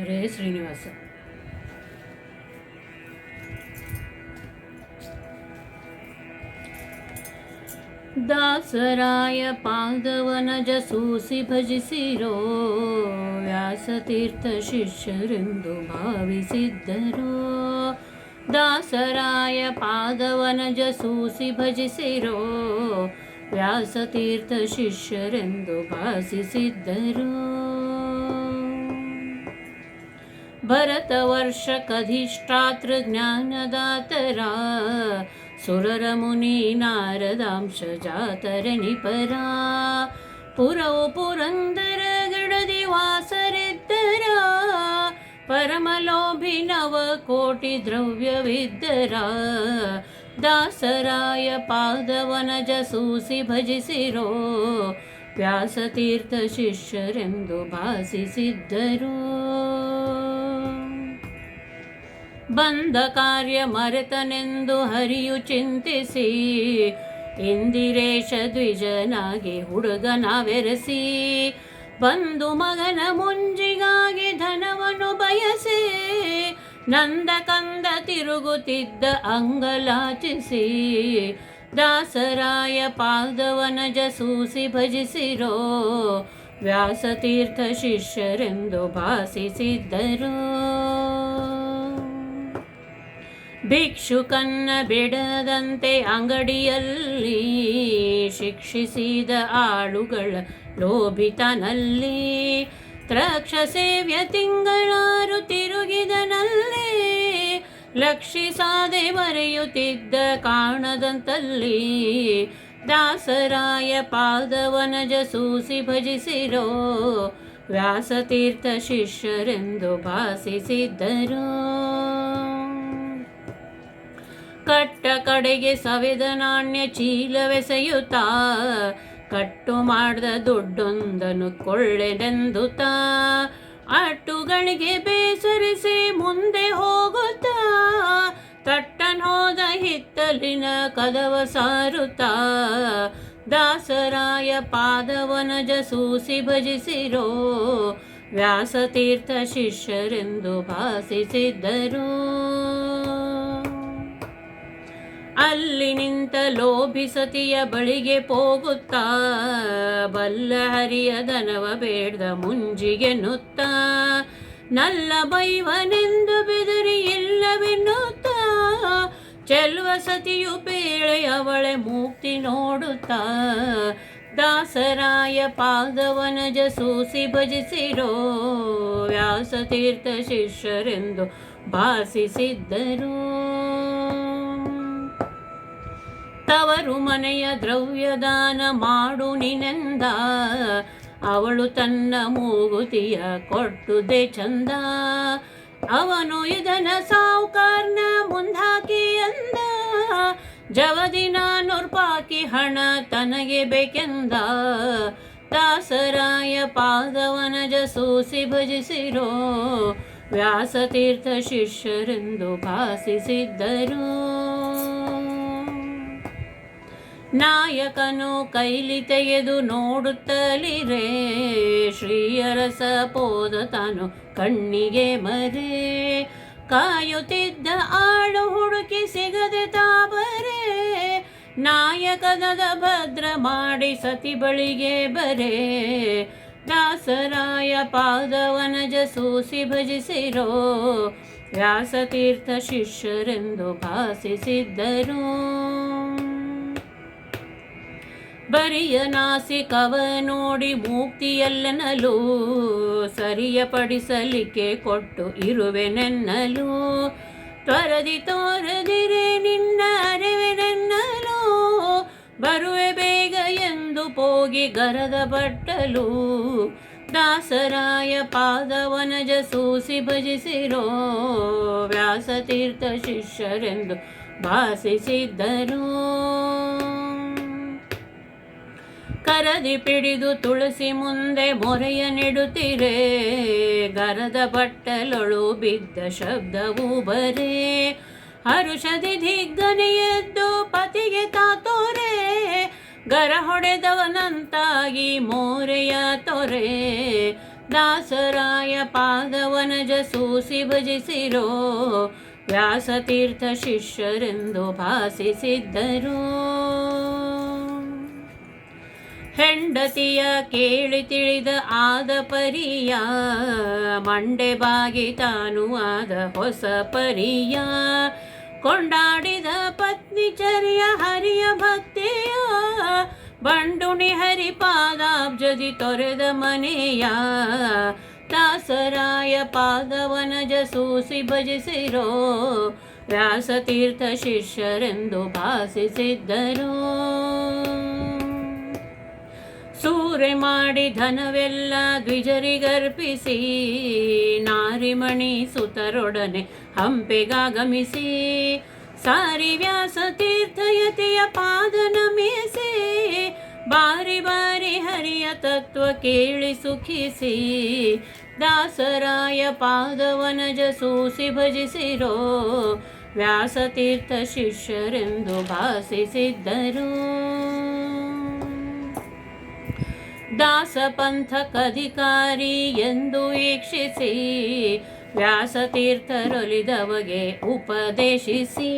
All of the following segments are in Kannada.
ಹರೇ ಶ್ರೀನಿವಾಸ. ದಾಸರಾಯ ಪಾದವನಜ ಸೂಸಿ ಭಜಿಸಿರೋ ವ್ಯಾಸತೀರ್ಥ ಶಿಷ್ಯರೆಂದು ಭಾವಿಸಿದ್ದರು. ದಾಸರಾಯ ಪಾದವನಜ ಸೂಸಿ ಭಜಿಸಿರೋ ವ್ಯಾಸತೀರ್ಥ ಶಿಷ್ಯರೆಂದು ಭಾಸಿಸಿದ್ದರು. ಪುರಂದರ ಗಡದಿ ವಾಸರಿದ್ದರ ಪರಮಲೋಭಿ ನವ ಕೋಟಿ ದ್ರವ್ಯವಿದ್ದರ ದಾಸರಾಯ ಪಾದವನಜ ಸೂಸಿ ಭಜಿಸಿರೋ ವ್ಯಾಸತೀರ್ಥ ಶಿಷ್ಯರೆಂದು ಭಾಸಿಸಿದ್ದರು. ಬಂದ ಕಾರ್ಯ ಮರೆತನೆಂದು ಹರಿಯು ಚಿಂತಿಸಿ. ಇಂದಿರೇಶ ದ್ವಿಜನಾಗಿ ಹುಡುಗನವೆರಸಿ ಬಂದು ಮಗನ ಮುಂಜಿಗಾಗಿ ಧನವನ್ನು ಬಯಸಿ. ನಂದ ಕಂದ ತಿರುಗುತ್ತಿದ್ದ ಅಂಗಲಾಚಿಸಿ. ದಾಸರಾಯ ಪಾದವನಜ ಸೂಸಿ ಭಜಿಸಿರೋ. ವ್ಯಾಸತೀರ್ಥ ಶಿಷ್ಯರೆಂದು ಭಾಸಿಸಿದ್ದರು. ಭಿಕ್ಷುಕನ್ನ ಬಿಡದಂತೆ ಅಂಗಡಿಯಲ್ಲಿ ಶಿಕ್ಷಿಸಿದ ಆಳುಗಳ ಲೋಭಿತನಲ್ಲಿ ತ್ರಕ್ಷ ಸೇವ್ಯ ತಿಂಗಳಾರು ತಿರುಗಿದನಲ್ಲಿ ಲಕ್ಷಿಸಾದೆ ಮರೆಯುತ್ತಿದ್ದ ಕಾಣದಂತಲ್ಲಿ ದಾಸರಾಯ ಪಾದವನಜ ಸೂಸಿ ಭಜಿಸಿರೋ ವ್ಯಾಸತೀರ್ಥ ಶಿಷ್ಯರೆಂದು ಭಾಸಿಸಿದ್ದರು. ಕಟ್ಟ ಕಡೆಗೆ ಸವೆದ ನಾಣ್ಯ ಚೀಲವೆಸೆಯುತ್ತ ಕಟ್ಟು ಮಾಡಿದ ದುಡ್ಡೊಂದನ್ನು ಕೊಳ್ಳೆನೆಂದುತ್ತ ಅಟ್ಟುಗಳಿಗೆ ಬೇಸರಿಸಿ ಮುಂದೆ ಹೋಗುತ್ತ. ತಟ್ಟನ್ ಹೋದ ಹಿತ್ತಲಿನ ಕದವ ಸಾರುತ್ತಾ. ದಾಸರಾಯ ಪಾದವನಜ ಸೂಸಿ ಭಜಿಸಿರೋ. ವ್ಯಾಸತೀರ್ಥ ಶಿಷ್ಯರೆಂದು ಭಾಸಿಸಿದ್ದರು. ಅಲ್ಲಿ ನಿಂತ ಲೋಭಿಸತಿಯ ಬಳಿಗೆ ಹೋಗುತ್ತಾ ಬಲ್ಲ ಹರಿಯ ದನವ ಬೇಡ್ದ ಮುಂಜಿಗೆ ನುತ್ತ. ನಲ್ಲ ಬೈವನೆಂದು ಬೆದರಿ ಇಲ್ಲವೆನ್ನುತ್ತ ಚೆಲ್ವ ಸತಿಯು ಬೇಳೆ ಅವಳೆ ಮೂಕ್ತಿ ನೋಡುತ್ತಾ. ದಾಸರಾಯ ಪಾದವನಜ ಸೂಸಿ ಭಜಿಸಿರೋ ವ್ಯಾಸತೀರ್ಥ ಶಿಷ್ಯರೆಂದು ಭಾಸಿಸಿದ್ದರು. ತವರು ಮನೆಯ ದ್ರವ್ಯದಾನ ಮಾಡು ನಿನೆಂದ. ಅವಳು ತನ್ನ ಮೂಗುತಿಯ ಕೊಟ್ಟುದೆ ಚಂದ. ಅವನು ಇದನ ಸಾವುಕಾರ್ನ ಮುಂದಾಕಿ ಅಂದ ಜವದಿ ನಾನೂರ್ಪಾಕಿ ಹಣ ತನಗೆ ಬೇಕೆಂದ. ದಾಸರಾಯ ಪಾದವನಜ ಸೂಸಿ ಭಜಿಸಿರೋ. ವ್ಯಾಸತೀರ್ಥ ಶಿಷ್ಯರೆಂದು ಭಾಸಿಸಿದ್ದರು. ನಾಯಕನು ಕೈಲಿ ತೆಗೆದು ನೋಡುತ್ತಲಿರೇ, ಶ್ರೀಯರಸ ಪೋದ ತಾನು ಕಣ್ಣಿಗೆ ಮರೆ. ಕಾಯುತ್ತಿದ್ದ ಆಳು ಹುಡುಕಿ ಸಿಗದೆ ತಾಬರೆ ನಾಯಕನದ ಭದ್ರ ಮಾಡಿ ಸತಿ ಬಳಿಗೆ ಬರೆ. ದಾಸರಾಯ ಪಾದವನಜ ಸೂಸಿ ಭಜಿಸಿರೋ, ವ್ಯಾಸತೀರ್ಥ ಶಿಷ್ಯರೆಂದು ಭಾಸಿಸಿದ್ದರು. ಬರಿಯ ನಾಸಿಕವ ನೋಡಿ ಮುಕ್ತಿಯಲ್ಲನಲು ಸರಿಯಪಡಿಸಲಿಕ್ಕೆ ಕೊಟ್ಟು ಇರುವೆನೆನ್ನಲು. ತ್ವರದಿ ತೋರದಿರೆ ನಿನ್ನ ಅರಿವೆನೆನ್ನಲು. ಬರುವೆ ಬೇಗ ಎಂದು ಪೋಗಿ ಗರದ ಬಟ್ಟಲು. ದಾಸರಾಯ ಪಾದವನಜ ಸೂಸಿ ಭಜಿಸಿರೋ ವ್ಯಾಸತೀರ್ಥ ಶಿಷ್ಯರೆಂದು ಭಾಸಿಸಿದ್ದರು. ಕರದಿ ಪಿಡಿದು ತುಳಸಿ ಮುಂದೆ ಮೊರೆಯ ನೆಡುತ್ತಿರೆ. ಗರದ ಬಟ್ಟಲೊಳು ಬಿದ್ದ ಶಬ್ದವು ಬರೇ. ಹರುಷದಿ ದಿಗ್ಗನೆ ಎದ್ದು ಪತಿಗೆ ತಾತೋರೆ ಗರ ಹೊಡೆದವನಂತಾಗಿ ಮೋರೆಯ ತೊರೆ. ದಾಸರಾಯ ಪಾದವನಜ ಸೂಸಿ ಭಜಿಸಿರೋ ವ್ಯಾಸತೀರ್ಥ ಶಿಷ್ಯರೆಂದು ಭಾಸಿಸಿದ್ದರು. ಹೆಂಡತಿಯ ಕೇಳಿ ತಿಳಿದ ಆದ ಪರಿಯ, ಮಂಡೆ ಬಾಗಿ ತಾನು ಆದ ಹೊಸ ಪರಿಯ. ಕೊಂಡಾಡಿದ ಪತ್ನಿ ಚರಿಯ ಹರಿಯ ಭಕ್ತಿಯ, ಬಂಡುಣಿ ಹರಿಪಾದಾಬ್ಜದಿ ತೊರೆದ ಮನೆಯ. ದಾಸರಾಯ ಪಾದವನಜ ಸೂಸಿ ಭಜಿಸಿರೋ, ವ್ಯಾಸತೀರ್ಥ ಶಿಷ್ಯರೆಂದು ಭಾಸಿಸಿದ್ದರು. ಸೂರೆ ಮಾಡಿ ಧನವೆಲ್ಲ ದ್ವಿಜರಿಗರ್ಪಿಸಿ, ನಾರಿಮಣಿ ಸುತರೊಡನೆ ಹಂಪೆಗಾಗಮಿಸಿ, ಸಾರಿ ವ್ಯಾಸ ತೀರ್ಥಯತೆಯ ಪಾದನ ಮೇಸೆ, ಬಾರಿ ಬಾರಿ ಹರಿಯ ತತ್ವ ಕೇಳಿ ಸುಖಿಸಿ, ದಾಸರಾಯ ಪಾದವನಜ ಸೂಸಿ ಭಜಿಸಿರೋ ವ್ಯಾಸತೀರ್ಥ ಶಿಷ್ಯರೆಂದು ಭಾಸಿಸಿದ್ದರು. ದಾಸಪಂಥಕಧಿಕಾರಿ ಎಂದು ವೀಕ್ಷಿಸಿ ವ್ಯಾಸತೀರ್ಥರೊಲಿದವಗೆ ಉಪದೇಶಿಸಿ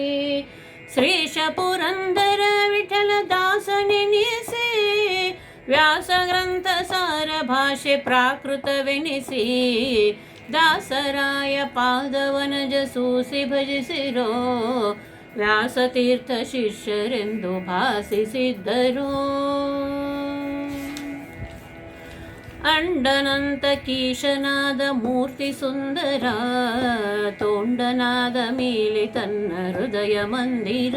ಶ್ರೀಶ ಪುರಂದರ ವಿಠಲ ದಾಸನೆನಿಸಿ ವ್ಯಾಸ ಗ್ರಂಥ ಸಾರ ಭಾಷೆ ಪ್ರಾಕೃತವೆನಿಸಿ, ದಾಸರಾಯ ಪಾದವನಜ ಸೂಸಿ ಭಜಿಸಿರೋ ವ್ಯಾಸತೀರ್ಥ ಶಿಷ್ಯರೆಂದು ಭಾಸಿಸಿದ್ದರು. ಅಂಡನಂತ ಕೀಶನಾದ ಮೂರ್ತಿ ಸುಂದರ, ತೋಂಡನಾದ ಮೇಲೆ ತನ್ನ ಹೃದಯ ಮಂದಿರ.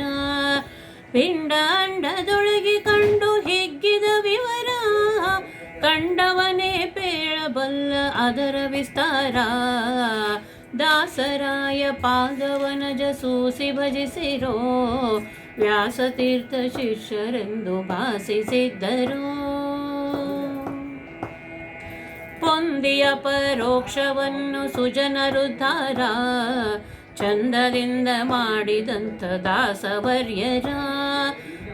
ಪಿಂಡ ಅಂಡದೊಳಗೆ ಕಂಡು ಹಿಗ್ಗಿದ ವಿವರ, ಕಂಡವನೇ ಪೇಳಬಲ್ಲ ಅದರ ವಿಸ್ತಾರ. ದಾಸರಾಯ ಪಾದವನಜ ಸೂಸಿ ಭಜಿಸಿರೋ, ವ್ಯಾಸತೀರ್ಥ ಶಿಷ್ಯರೆಂದು ಭಾಸಿಸಿದ್ದರು. ಪೊಂದಿಯ ಪರೋಕ್ಷವನ್ನು ಸುಜನರುದ್ಧಾರ ಚಂದದಿಂದ ಮಾಡಿದಂಥ ದಾಸವರ್ಯರ.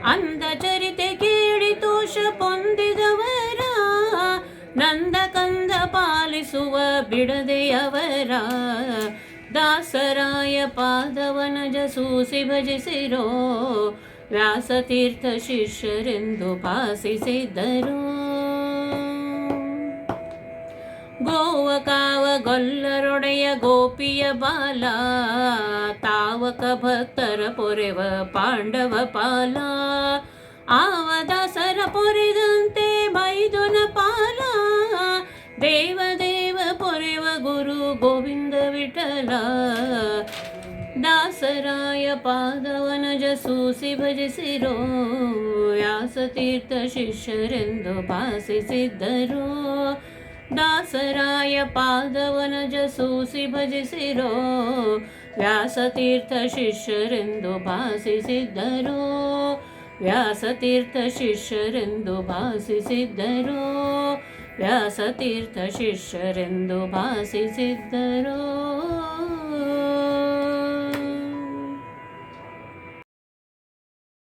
ಅಂದ ಚರಿತೆ ಕೇಳಿ ತೋಷ ಪೊಂದಿದವರ, ನಂದ ಕಂದ ಪಾಲಿಸುವ ಬಿಡದೆಯವರ ದಾಸರಾಯ ಪಾದವನ ಸೂಸಿ ಭಜಿಸಿರೋ ವ್ಯಾಸತೀರ್ಥ ಶಿಷ್ಯರೆಂದು ಭಾಸಿಸಿದ್ದರು ಗೊಲ್ಲರೊಡೆಯ ಗೋಪಿಯ ಬಾಲ, ತಾವಕ ಭಕ್ತರ ಪೊರೆವ ಪಾಂಡವ ಪಾಲ. ಆವದಾಸರ ಪೊರೆದಂತೆ ಬೈದುನ ಪಾಲ ದೇವ ಪೊರೆವ ಗುರು ಗೋವಿಂದ ವಿಠಲ. ದಾಸರಾಯ ಪಾದವನಜ ಸೂಸಿ ಭಜಿಸಿರೋ, ವ್ಯಾಸತೀರ್ಥ ಶಿಷ್ಯರೆಂದು ಭಾಸಿಸಿದ್ದರು. ದಾಸರಾಯ ಪಾದವನ ಜಸೂಸಿ ಭಜಿಸಿರೋ ವ್ಯಾಸತೀರ್ಥ ಶಿಷ್ಯರೆಂದು ಭಾಸಿಸಿದ್ದರು. ವ್ಯಾಸತೀರ್ಥ ಶಿಷ್ಯರೆಂದು ಭಾಸಿಸಿದ್ದರು. ವ್ಯಾಸತೀರ್ಥ ಶಿಷ್ಯರೆಂದು ಭಾಸಿಸಿದ್ದರು.